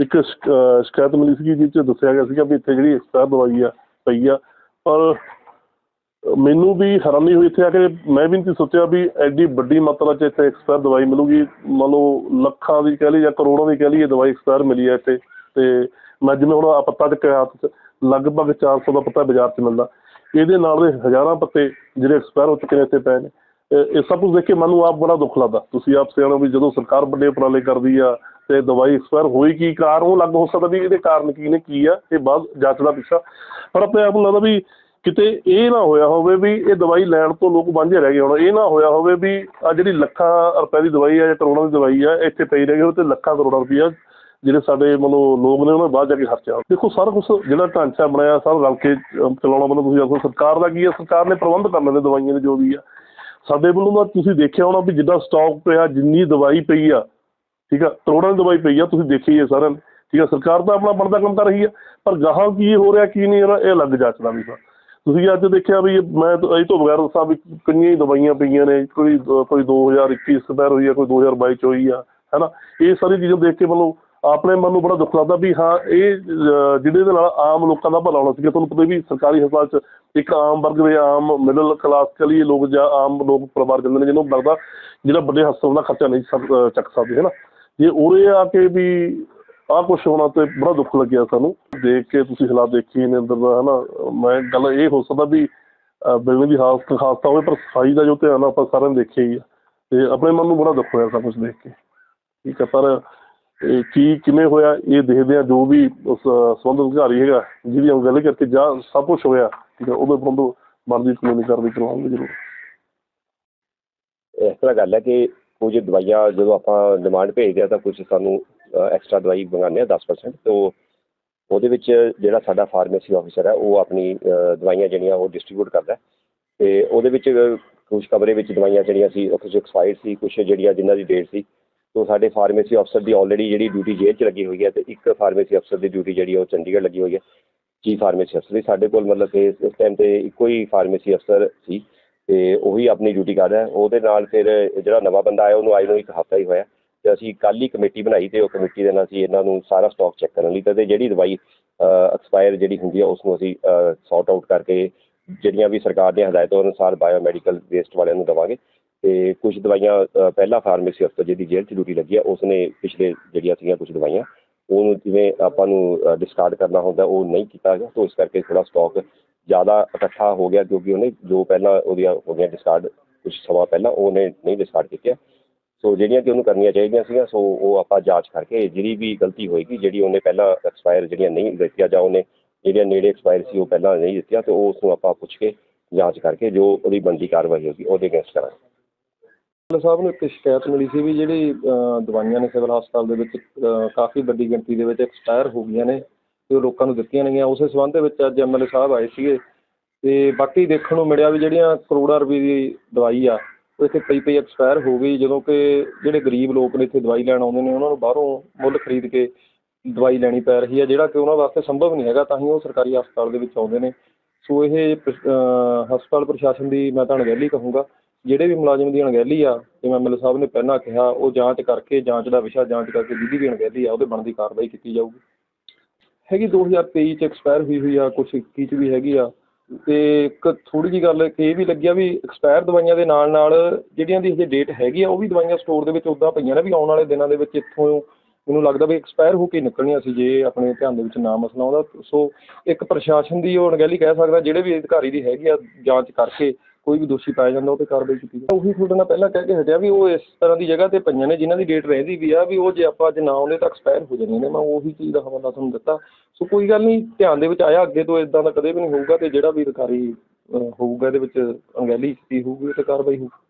ਇੱਕ ਸ਼ਿਕਾਇਤ ਮਿਲੀ ਸੀ ਜਿਸ 'ਚ ਦੱਸਿਆ ਗਿਆ ਸੀਗਾ ਵੀ ਇੱਥੇ ਜਿਹੜੀ ਐਕਸਪਾਇਰ ਦਵਾਈ ਆ, ਪਈ ਆ। ਪਰ ਮੈਨੂੰ ਵੀ ਹੈਰਾਨੀ ਹੋਈ ਇੱਥੇ ਆ ਕੇ ਮੈਂ ਵੀ ਨਹੀਂ ਸੋਚਿਆ ਵੀ ਐਡੀ ਵੱਡੀ ਮਾਤਰਾ 'ਚ ਇੱਥੇ ਐਕਸਪਾਇਰ ਦਵਾਈ ਮਿਲੂਗੀ। ਮੰਨ ਲਓ ਲੱਖਾਂ ਦੀ ਕਹਿ ਲਈ ਜਾਂ ਕਰੋੜਾਂ ਦੀ ਕਹਿ ਲਈ ਇਹ ਦਵਾਈ ਐਕਸਪਾਇਰ ਮਿਲੀ ਹੈ ਇੱਥੇ। ਤੇ ਮੈਂ ਜਿਵੇਂ ਹੁਣ ਆਹ ਪੱਤਾ ਚੱਕਿਆ ਹੱਥ 'ਚ, ਲਗਭਗ 400 ਦਾ ਪੱਤਾ ਬਾਜ਼ਾਰ 'ਚ ਮਿਲਦਾ। ਇਹਦੇ ਨਾਲ ਦੇ ਹਜ਼ਾਰਾਂ ਪੱਤੇ ਜਿਹੜੇ ਐਕਸਪਾਇਰ ਹੋ ਚੁੱਕੇ ਨੇ ਇੱਥੇ ਪਏ ਨੇ। ਇਹ ਇਹ ਸਭ ਕੁਝ ਦੇਖ ਕੇ ਮੈਨੂੰ ਆਪ ਬੜਾ ਦੁੱਖ ਲੱਗਦਾ। ਤੁਸੀਂ ਆਪ ਸਿਆਣੋ ਵੀ ਜਦੋਂ ਸਰਕਾਰ ਵੱਡੇ ਉਪਰਾਲੇ ਕਰਦੀ ਆ ਤੇ ਦਵਾਈ ਐਕਸਪਾਇਰ ਹੋਈ ਕੀ ਕਾਰਨ, ਉਹ ਲੱਗ ਹੋ ਸਕਦਾ ਵੀ ਇਹਦੇ ਕਾਰਨ ਕੀ ਨੇ, ਕੀ ਆ, ਇਹ ਬਾਅਦ ਜਾਂਚ ਦਾ ਵਿਸ਼ਾ ਪਰ ਆਪਣੇ ਆਪ ਨੂੰ ਲੱਗਦਾ ਵੀ ਕਿਤੇ ਇਹ ਨਾ ਹੋਇਆ ਹੋਵੇ ਵੀ ਇਹ ਦਵਾਈ ਲੈਣ ਤੋਂ ਲੋਕ ਵਾਂਝੇ ਰਹਿ ਗਏ ਹੁਣ। ਇਹ ਨਾ ਹੋਇਆ ਹੋਵੇ ਵੀ ਆ ਜਿਹੜੀ ਲੱਖਾਂ ਰੁਪਏ ਦੀ ਦਵਾਈ ਆ ਜਾਂ ਕਰੋੜਾਂ ਦੀ ਦਵਾਈ ਆ, ਇੱਥੇ ਪਈ ਰਹਿ ਗਈ ਤੇ ਲੱਖਾਂ ਕਰੋੜਾਂ ਰੁਪਈਆ ਜਿਹੜੇ ਸਾਡੇ ਮਤਲਬ ਲੋਕ ਨੇ, ਉਹਨਾਂ ਬਾਅਦ ਜਾ ਕੇ ਖਰਚਿਆ ਦੇਖੋ, ਸਾਰਾ ਕੁਝ ਜਿਹੜਾ ਢਾਂਚਾ ਬਣਾਇਆ ਸਾਰਾ ਰਲ ਕੇ ਚਲਾਉਣਾ ਮਤਲਬ ਤੁਸੀਂ ਆਖੋ, ਸਰਕਾਰ ਦਾ ਕੀ ਹੈ ਸਰਕਾਰ ਨੇ ਪ੍ਰਬੰਧ ਕਰਨੇ ਨੇ ਦਵਾਈਆਂ ਦੇ, ਜੋ ਵੀ ਆ। ਸਾਡੇ ਵੱਲੋਂ ਤਾਂ ਤੁਸੀਂ ਦੇਖਿਆ ਹੋਣਾ ਵੀ ਜਿੱਦਾਂ ਸਟਾਕ ਪਿਆ, ਜਿੰਨੀ ਦਵਾਈ ਪਈ ਆ ਠੀਕ ਆ, ਕਰੋੜਾਂ ਦੀ ਦਵਾਈ ਪਈ ਆ, ਤੁਸੀਂ ਦੇਖੀ ਹੈ ਸਾਰਿਆਂ ਨੇ, ਠੀਕ ਆ, ਸਰਕਾਰ ਤਾਂ ਆਪਣਾ ਬਣਦਾ ਕੰਮ ਕਰ ਰਹੀ ਆ, ਪਰ ਗਾਹਾਂ ਕੀ ਹੋ ਰਿਹਾ, ਕੀ ਨਹੀਂ ਹੋ ਇਹ ਅਲੱਗ ਜਾਂਚ ਵੀ ਵਿਸ਼ਾ। ਤੁਸੀਂ ਅੱਜ ਦੇਖਿਆ ਵੀ ਮੈਂ ਇਹ ਤੋਂ ਬਗੈਰ ਦੱਸਾਂ ਵੀ ਕਿੰਨੀਆਂ ਹੀ ਦਵਾਈਆਂ ਪਈਆਂ ਨੇ, ਕੋਈ ਦ- ਕੋਈ 2021 ਐਕਸਪਾਇਰ ਹੋਈ ਆ, ਕੋਈ 2022 ਚ ਹੋਈ ਆ, ਹੈਨਾ? ਇਹ ਸਾਰੀ ਚੀਜ਼ਾਂ ਦੇਖ ਕੇ ਮਤਲਬ ਆਪਣੇ ਮਨ ਨੂੰ ਬੜਾ ਦੁੱਖ ਲੱਗਦਾ ਵੀ ਹਾਂ, ਇਹ ਜਿਹਦੇ ਦੇ ਨਾਲ ਆਮ ਲੋਕਾਂ ਦਾ ਭਲਾ ਹੋਣਾ ਸੀਗਾ ਤੁਹਾਨੂੰ ਪਤਾ ਵੀ ਸਰਕਾਰੀ ਹਸਪਤਾਲ 'ਚ ਇੱਕ ਆਮ ਵਰਗ ਦੇ ਆਮ ਮਿਡਲ ਕਲਾਸ ਕਲੀ ਲੋਕ ਜਾਂ ਆਮ ਲੋਕ ਪਰਿਵਾਰ ਜਾਂਦੇ ਨੇ, ਜਿਹਨੂੰ ਲੱਗਦਾ ਜਿਹੜਾ ਵੱਡੇ ਹਸਪਤਾਲ ਦਾ ਖਰਚਾ ਨਹੀਂ ਚੱਕ ਸਕਦੇ ਹੈ ਜੇ ਉਰੇ ਆ ਕੇ ਵੀ ਆਹ ਕੁਛ ਹੋਣਾ ਤੇ ਬੜਾ ਦੁੱਖ ਲੱਗਿਆ ਸਾਨੂੰ। ਦੇਖ ਕੇ ਤੁਸੀਂ ਹਾਲਾਤ ਦੇਖੀ ਨੇ ਅੰਦਰ ਦਾ ਹਨਾ। ਮੈਂ ਗੱਲ ਇਹ ਹੋ ਸਕਦਾ ਵੀ ਬਿਲਡਿੰਗ ਦੀ ਹਾਲਤ ਖਾਸਤਾ ਹੋਵੇ ਪਰ ਸਫ਼ਾਈ ਦਾ ਜੋ ਧਿਆਨ ਆਪਾਂ ਸਾਰਿਆਂ ਨੇ ਦੇਖਿਆ ਹੀ ਆ। ਤੇ ਆਪਣੇ ਮਨ ਨੂੰ ਬੜਾ ਦੁੱਖ ਹੋਇਆ ਸਭ ਕੁਝ ਦੇਖ ਕੇ। ਠੀਕ ਹੈ ਪਰ ਕੀ ਕਿਵੇਂ ਹੋਇਆ ਇਹ ਦੇਖਦੇ ਆ ਜੋ ਵੀ ਉਸ ਅਹ, ਅਧਿਕਾਰੀ ਹੈਗਾ ਜਿਹਦੀ हम ਗੱਲ ਕਰਕੇ ਜਾਂ ਸਭ ਕੁਝ ਹੋਇਆ ਠੀਕ ਹੈ ਉਹਦੇ ਬੰਦੋ ਬਣਦੀ ਕਾਨੂੰਨੀ ਕਾਰਵਾਈ ਕਰਵਾਉਣਗੇ ਜ਼ਰੂਰ। ਇਸ ਤਰ੍ਹਾਂ ਗੱਲ ਹੈ ਕਿ ਕੁਝ ਦਵਾਈਆਂ ਜਦੋਂ ਆਪਾਂ ਡਿਮਾਂਡ ਭੇਜਦੇ ਆ ਤਾਂ ਕੁਝ ਸਾਨੂੰ ਐਕਸਟਰਾ ਦਵਾਈ ਮੰਗਾਉਂਦੇ ਆ 10% ਤੋਂ ਉਹਦੇ ਵਿੱਚ ਜਿਹੜਾ ਸਾਡਾ ਫਾਰਮੇਸੀ ਆਫੀਸਰ ਹੈ, ਉਹ ਆਪਣੀ ਦਵਾਈਆਂ ਜਿਹੜੀਆਂ ਉਹ ਡਿਸਟ੍ਰੀਬਿਊਟ ਕਰਦਾ ਹੈ। ਤੇ ਉਹਦੇ ਵਿੱਚ ਕੁਝ ਕਮਰੇ ਵਿੱਚ ਦਵਾਈਆਂ ਜਿਹੜੀਆਂ ਸੀ, ਉਹ ਕੁਝ ਐਕਸਪਾਇਰਡ ਸੀ, ਕੁਝ ਜਿਹੜੀਆਂ ਜਿਨ੍ਹਾਂ ਦੀ ਡੇਟ ਸੀ, ਤੋਂ ਸਾਡੇ ਫਾਰਮੇਸੀ ਅਫਸਰ ਦੀ ਆਲਰੇਡੀ ਜਿਹੜੀ ਡਿਊਟੀ ਜੇਲ੍ਹ 'ਚ ਲੱਗੀ ਹੋਈ ਹੈ ਤੇ ਇੱਕ ਫਾਰਮੇਸੀ ਅਫਸਰ ਦੀ ਡਿਊਟੀ ਜਿਹੜੀ ਉਹ ਚੰਡੀਗੜ੍ਹ ਲੱਗੀ ਹੋਈ ਹੈ ਚੀਫ ਫਾਰਮੇਸੀ ਅਫਸਰ ਦੀ ਸਾਡੇ ਕੋਲ ਮਤਲਬ ਕਿ ਇਸ ਟਾਈਮ ਤੇ ਇੱਕੋ ਹੀ ਫਾਰਮੇਸੀ ਅਫਸਰ ਸੀ ਤੇ ਉਹੀ ਆਪਣੀ ਡਿਊਟੀ ਕਰ ਰਿਹਾ। ਉਹਦੇ ਨਾਲ ਫਿਰ ਜਿਹੜਾ ਨਵਾਂ ਬੰਦਾ ਆਇਆ ਉਹਨੂੰ ਆਈ ਨੂੰ ਇੱਕ ਹਫ਼ਤਾ ਹੀ ਹੋਇਆ। ਤੇ ਅਸੀਂ ਕੱਲ੍ਹ ਹੀ ਕਮੇਟੀ ਬਣਾਈ ਤੇ ਉਹ ਕਮੇਟੀ ਦੇ ਨਾਲ ਅਸੀਂ ਇਹਨਾਂ ਨੂੰ ਸਾਰਾ ਸਟਾਕ ਚੈੱਕ ਕਰਨ ਲਈ ਤੇ ਜਿਹੜੀ ਦਵਾਈ ਐਕਸਪਾਇਰ ਜਿਹੜੀ ਹੁੰਦੀ ਆ ਉਸ ਨੂੰ ਅਸੀਂ ਸੌਟ ਆਊਟ ਕਰਕੇ ਜਿਹੜੀਆਂ ਵੀ ਸਰਕਾਰ ਦੀਆਂ ਹਦਾਇਤਾਂ ਅਨੁਸਾਰ ਬਾਇਓਮੈਡੀਕਲ ਵੇਸਟ ਵਾਲਿਆਂ ਨੂੰ ਦੇਵਾਂਗੇ। ਤੇ ਕੁਝ ਦਵਾਈਆਂ ਅ, ਪਹਿਲਾ ਫਾਰਮੇਸੀ ਅਫਸਰ ਜਿਹਦੀ ਜੇਲ੍ਹ 'ਚ ਡਿਊਟੀ ਲੱਗੀ ਆ ਉਸਨੇ ਪਿਛਲੇ ਜਿਹੜੀਆਂ ਸੀਗੀਆਂ ਕੁਝ ਦਵਾਈਆਂ ਉਹਨੂੰ ਜਿਵੇਂ ਆਪਾਂ ਨੂੰ ਡਿਸਕਾਰਡ ਕਰਨਾ ਹੁੰਦਾ ਉਹ ਨਹੀਂ ਕੀਤਾ ਗਿਆ ਤਾਂ ਇਸ ਕਰਕੇ ਥੋੜਾ ਸਟਾਕ ਜ਼ਿਆਦਾ ਇਕੱਠਾ ਹੋ ਗਿਆ ਕਿਉਂਕਿ ਉਹਨੇ ਜੋ ਪਹਿਲਾਂ ਉਹਦੀਆਂ ਹੋ ਗਈਆਂ ਡਿਸਕਾਰਡ ਕੁਝ ਸਮਾਂ ਪਹਿਲਾਂ ਉਹਨੇ ਨਹੀਂ ਡਿਸਕਾਰਡ ਕੀਤੀਆਂ। ਸੋ ਜਿਹੜੀਆਂ ਕਿ ਉਹਨੂੰ ਕਰਨੀਆਂ ਚਾਹੀਦੀਆਂ ਸੀਗੀਆਂ ਸੋ ਉਹ ਆਪਾਂ ਜਾਂਚ ਕਰਕੇ ਜਿਹੜੀ ਵੀ ਗਲਤੀ ਹੋਏਗੀ, ਜਿਹੜੀ ਉਹਨੇ ਪਹਿਲਾਂ ਐਕਸਪਾਇਰ ਜਿਹੜੀਆਂ ਨਹੀਂ ਦਿੱਤੀਆਂ ਜਾਂ ਉਹਨੇ ਜਿਹੜੀਆਂ ਨੇੜੇ ਐਕਸਪਾਇਰ ਸੀ ਉਹ ਪਹਿਲਾਂ ਨਹੀਂ ਦਿੱਤੀਆਂ, ਤੇ ਉਹ ਉਸ ਨੂੰ ਆਪਾਂ ਪੁੱਛ ਕੇ ਜਾਂਚ ਕਰਕੇ ਜੋ ਉਹਦੀ ਬਣਦੀ ਕਾਰਵਾਈ ਹੋਗੀ ਉਹਦੇ ਅਗੇਂਸਟ ਕਰਾਂਗੇ। ਡਾਕਟਰ ਸਾਹਿਬ ਨੂੰ ਇੱਕ ਸ਼ਿਕਾਇਤ ਮਿਲੀ ਸੀ ਵੀ ਜਿਹੜੀ ਦਵਾਈਆਂ ਨੇ ਸਿਵਲ ਹਸਪਤਾਲ ਦੇ ਵਿੱਚ ਕਾਫੀ ਵੱਡੀ ਗਿਣਤੀ ਦੇ ਵਿੱਚ ਐਕਸਪਾਇਰ ਹੋ ਗਈਆਂ ਨੇ। ਤੇ ਉਹ ਲੋਕਾਂ ਨੂੰ ਦਿੱਤੀਆਂ ਨਹੀਂ ਉਸੇ ਸੰਬੰਧ ਦੇ ਵਿੱਚ ਅੱਜ ਐਮਐਲਏ ਸਾਹਿਬ ਆਏ ਸੀਗੇ। ਤੇ ਬਾਕੀ ਦੇਖਣ ਨੂੰ ਮਿਲਿਆ ਵੀ ਜਿਹੜੀਆਂ ਕਰੋੜਾਂ ਰੁਪਏ ਦੀ ਦਵਾਈ ਆ, ਉਹ ਇੱਥੇ ਪਈ ਪਈ ਐਕਸਪਾਇਰ ਹੋ ਗਈ। ਜਦੋਂ ਕਿ ਜਿਹੜੇ ਗਰੀਬ ਲੋਕ ਨੇ ਇੱਥੇ ਦਵਾਈ ਲੈਣ ਆਉਂਦੇ ਨੇ, ਉਹਨਾਂ ਨੂੰ ਬਾਹਰੋਂ ਮੁੱਲ ਖਰੀਦ ਕੇ ਦਵਾਈ ਲੈਣੀ ਪੈ ਰਹੀ ਹੈ ਜਿਹੜਾ ਕਿ ਉਹਨਾਂ ਵਾਸਤੇ ਸੰਭਵ ਨਹੀਂ ਹੈਗਾ, ਤਾਂ ਹੀ ਉਹ ਸਰਕਾਰੀ ਹਸਪਤਾਲ ਦੇ ਵਿੱਚ ਆਉਂਦੇ ਨੇ। ਸੋ ਇਹ ਹਸਪਤਾਲ ਪ੍ਰਸ਼ਾਸਨ ਦੀ ਮੈਂ ਤਾਂ ਅਣਗਹਿਲੀ ਕਹੂੰਗਾ, ਜਿਹੜੇ ਵੀ ਮੁਲਾਜ਼ਮ ਦੀ ਅਣਗਹਿਲੀ ਆ, ਜਿਵੇਂ ਐਮਐਲਏ ਸਾਹਿਬ ਨੇ ਪਹਿਲਾਂ ਕਿਹਾ, ਉਹ ਜਾਂਚ ਕਰਕੇ, ਜਾਂਚ ਦਾ ਵਿਸ਼ਾ ਜਾਂਚ ਕਰਕੇ, ਜਿਹਦੀ ਵੀ ਅਣਗਹਿਲੀ ਆ, ਉਹਦੇ ਬਣਦੀ ਕਾਰਵਾਈ ਕੀਤੀ ਜਾਊਗੀ। ਹੈਗੀ 2023 ਚ ਐਕਸਪਾਇਰ ਹੋਈ ਹੋਈ ਆ, ਕੁਛ 21 ਚ ਵੀ ਹੈਗੀ ਆ। ਤੇ ਇੱਕ ਥੋੜੀ ਜੀ ਗੱਲ ਕਿ ਇਹ ਵੀ ਲੱਗਿਆ ਵੀ ਐਕਸਪਾਇਰ ਦਵਾਈਆਂ ਦੇ ਨਾਲ ਨਾਲ ਜਿਹੜੀਆਂ ਦੀ ਹਜੇ ਡੇਟ ਹੈਗੀ ਆ, ਉਹ ਵੀ ਦਵਾਈਆਂ ਸਟੋਰ ਦੇ ਵਿੱਚ ਉਦਾਂ ਪਈਆਂ ਨੇ ਵੀ ਆਉਣ ਵਾਲੇ ਦਿਨਾਂ ਦੇ ਵਿੱਚ ਇੱਥੋਂ ਮੈਨੂੰ ਲੱਗਦਾ ਵੀ ਐਕਸਪਾਇਰ ਹੋ ਕੇ ਨਿਕਲਣੀਆਂ ਸੀ ਜੇ ਆਪਣੇ ਧਿਆਨ ਦੇ ਵਿੱਚ ਨਾ ਮਸਲਾ ਆਉਂਦਾ। ਸੋ ਇੱਕ ਪ੍ਰਸ਼ਾਸਨ ਦੀ ਉਹ ਅਣਗਹਿਲੀ ਕਹਿ ਸਕਦਾ, ਜਿਹੜੇ ਵੀ ਅਧਿਕਾਰੀ ਦੀ ਹੈਗੀ ਆ ਜਾਂਚ ਕਰਕੇ ਕੋਈ ਵੀ ਦੋਸ਼ੀ ਪਾਇਆ ਜਾਂਦਾ, ਉਹ ਤੇ ਕਾਰਵਾਈ ਕੀਤੀ ਜਾਵੇ ਉਹੀ ਤੁਹਾਡੇ ਨਾਲ ਪਹਿਲਾਂ ਕਹਿ ਕੇ ਹਟਿਆ ਵੀ ਉਹ ਇਸ ਤਰ੍ਹਾਂ ਦੀ ਜਗ੍ਹਾ ਤੇ ਪਈਆਂ ਨੇ, ਜਿਨ੍ਹਾਂ ਦੀ ਡੇਟ ਰਹਿੰਦੀ ਵੀ ਆ, ਵੀ ਉਹ ਜੇ ਆਪਾਂ ਅੱਜ ਨਾ ਆਉਂਦੇ ਤਾਂ ਐਕਸਪਾਇਰ ਹੋ ਜਾਂਦੀਆਂ ਨੇ। ਮੈਂ ਉਹੀ ਚੀਜ਼ ਦਾ ਹਵਾਲਾ ਤੁਹਾਨੂੰ ਦਿੱਤਾ। ਸੋ ਕੋਈ ਗੱਲ ਨਹੀਂ, ਧਿਆਨ ਦੇ ਵਿੱਚ ਆਇਆ, ਅੱਗੇ ਤੋਂ ਇਦਾਂ ਦਾ ਕਦੇ ਵੀ ਨਹੀਂ ਹੋਊਗਾ ਤੇ ਜਿਹੜਾ ਵੀ ਅਧਿਕਾਰੀ ਹੋਊਗਾ, ਇਹਦੇ ਵਿੱਚ ਅਣਗਹਿਲੀ ਕੀਤੀ ਹੋਊਗੀ ਤੇ ਕਾਰਵਾਈ ਹੋਊਗੀ।